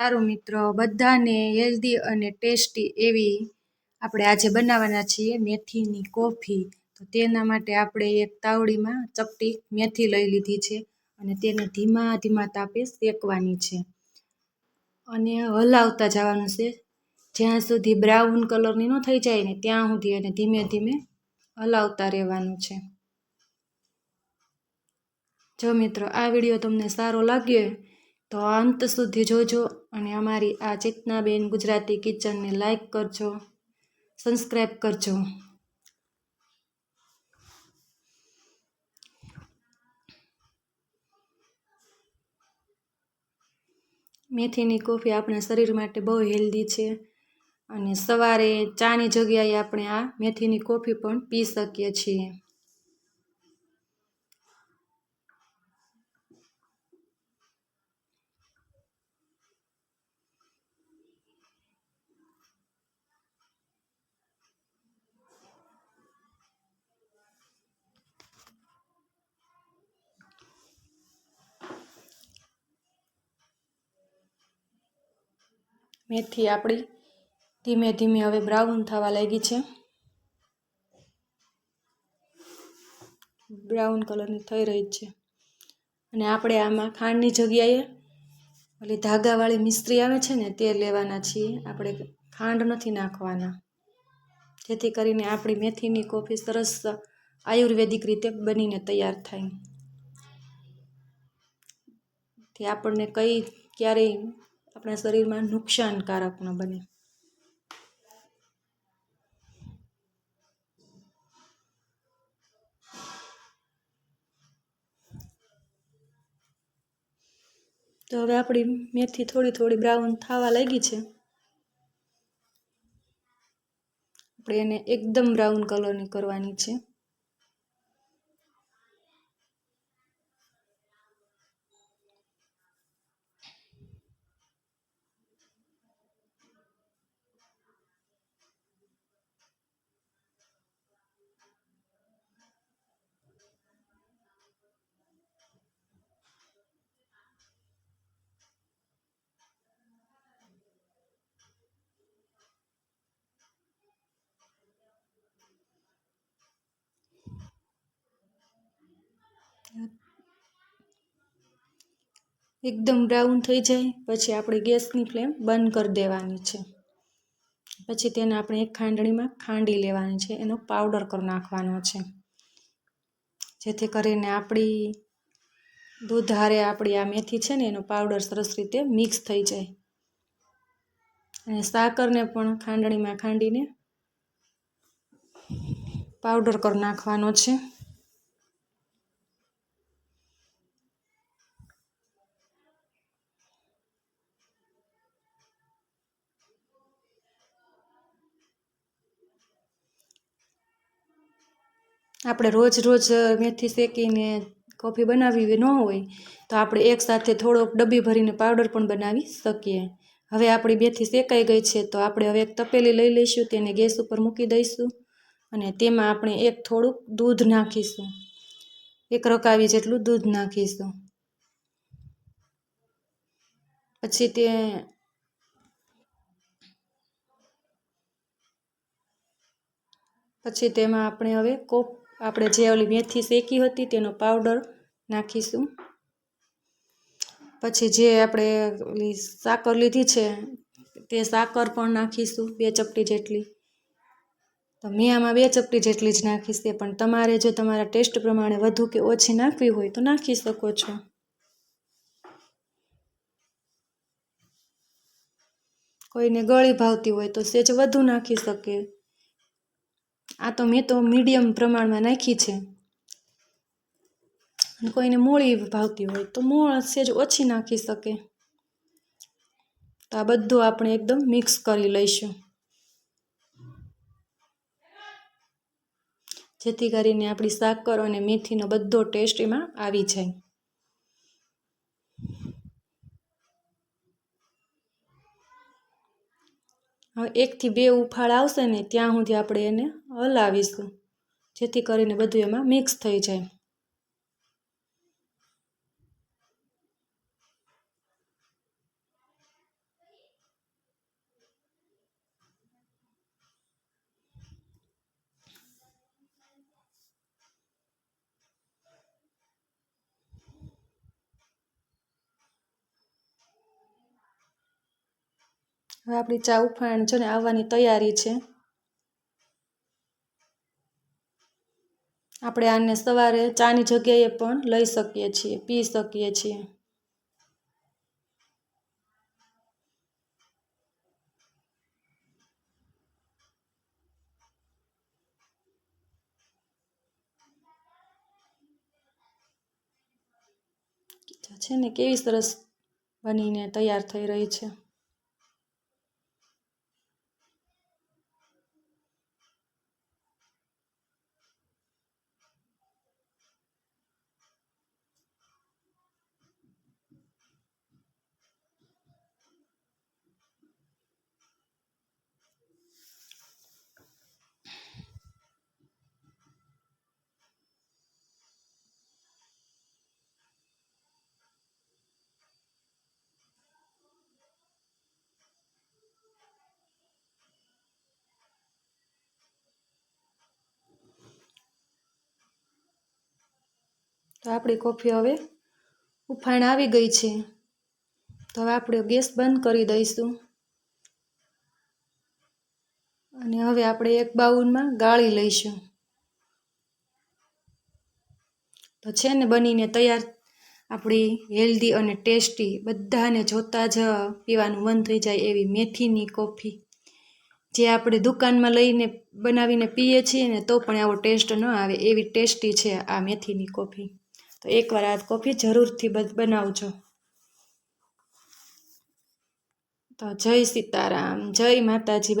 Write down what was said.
સારું મિત્રો, બધાને હેલ્ધી અને ટેસ્ટી એવી આપણે આજે બનાવવાના છીએ મેથીની કોફી. તો તેના માટે આપણે એક તાવડીમાં ચપટી મેથી લઈ લીધી છે અને તેને ધીમા ધીમા તાપે શેકવાની છે. અને હલાવતા જવાનું છે. જ્યાં સુધી બ્રાઉન કલરની ન થઈ જાય ને ત્યાં સુધી એને ધીમે ધીમે હલાવતા રહેવાનું છે. જો મિત્રો, આ વીડિયો તમને સારો લાગ્યો તો અંત સુધી જોજો અને અમારી આ ચેતનાબેન ગુજરાતી કિચનને લાઈક કરજો સબસ્ક્રાઈબ કરજો. મેથીની કોફી આપણા શરીર માટે બહુ હેલ્ધી છે અને સવારે ચાની જગ્યાએ આપણે આ મેથીની કોફી પણ પી શકીએ છીએ. મેથી આપણી ધીમે ધીમે હવે બ્રાઉન થવા લાગી છે. બ્રાઉન કલરની થઈ રહી છે. અને આપણે આમાં ખાંડની જગ્યાએ ઓલી ધાગાવાળી મિસ્ત્રી આવે છે ને તે લેવાના છીએ. આપણે ખાંડ નથી નાખવાના. જેથી કરીને આપણી મેથીની કોફી સરસ આયુર્વેદિક રીતે બનીને તૈયાર થાય. તે આપણને કઈ ક્યારેય આપણા શરીરમાં નુકસાનકારક ન બને. તો હવે આપણી મેથી થોડી થોડી બ્રાઉન થવા લાગી છે. આપણે એને એકદમ બ્રાઉન કલરની કરવાની છે. એકદમ બ્રાઉન થઈ જાય, પછી આપણે ગેસની ફ્લેમ બંધ કરી દેવાની છે. પછી તેને આપણે એક ખાંડણીમાં ખાંડી લેવાની છે, એનો પાવડર કરી નાખવાનો છે. જેથી કરીને આપણી દૂધ હારે આપણી આ મેથી છે ને, એનો પાવડર સરસ રીતે મિક્સ થઈ જાય. અને સાકરને પણ ખાંડણીમાં ખાંડીને પાવડર કરી નાખવાનો છે. આપણે રોજ રોજ મેથી શેકીને કોફી બનાવવી ન હોય, તો આપણે એકસાથે થોડોક ડબ્બી ભરીને પાવડર પણ બનાવી શકીએ. હવે આપણી મેથી શેકાઈ ગઈ છે, તો આપણે હવે એક તપેલી લઈ લઈશું, તેને ગેસ ઉપર મૂકી દઈશું અને તેમાં આપણે એક થોડુંક દૂધ નાખીશું. એક રકાવી જેટલું દૂધ નાખીશું. પછી તે પછી તેમાં આપણે હવે કોપ આપણે જે ઓલી મેથી શેકી હતી તેનો પાવડર નાખીશું. પછી જે આપણે ઓલી સાકર લીધી છે, તે સાકર પણ નાખીશું બે ચપટી જેટલી. તો મેં આમાં બે ચપટી જેટલી જ નાખીશ તે, પણ તમારે જો તમારા ટેસ્ટ પ્રમાણે વધુ કે ઓછી નાખવી હોય તો નાખી શકો છો. કોઈને ગળી ભાવતી હોય તો સેજ વધુ નાખી શકે. આ તો મેં તો મીડિયમ પ્રમાણમાં નાખી છે. કોઈને મોળી ભાવતી હોય તો મોળ સેજ ઓછી નાખી શકે. તો આ બધું આપણે એકદમ મિક્સ કરી લઈશું. જેથી કરીને આપણી સાકર અને મેથીનો બધો ટેસ્ટ એમાં આવી જાય. હવે એકથી બે ઉફાળ આવશે ને, ત્યાં સુધી આપણે એને હલાવીશું. જેથી કરીને બધું એમાં મિક્સ થઈ જાય. હવે આપણી ચા ઉફાણ છે ને આવવાની તૈયારી છે. આપણે આને સવારે ચાની જગ્યાએ પણ લઈ શકીએ છીએ, પી શકીએ છીએ. છે ને કેવી સરસ બનીને તૈયાર થઈ રહી છે. તો આપણી કોફી હવે ઉફાણ આવી ગઈ છે. તો હવે આપણે ગેસ બંધ કરી દઈશું. અને હવે આપણે એક બાઉલમાં ગાળી લઈશું. તો છે ને બનીને તૈયાર આપણી હેલ્ધી અને ટેસ્ટી બધાને જોતાં જ પીવાનું મન થઈ જાય એવી મેથીની કોફી. જે આપણે દુકાનમાં લઈને બનાવીને પીએ છીએ ને તો પણ આવો ટેસ્ટ ન આવે એવી ટેસ્ટી છે આ મેથીની કોફી. તો એકવાર આ કોફી જરૂરથી બનાવજો. તો જય સીતારામ જય માતાજી.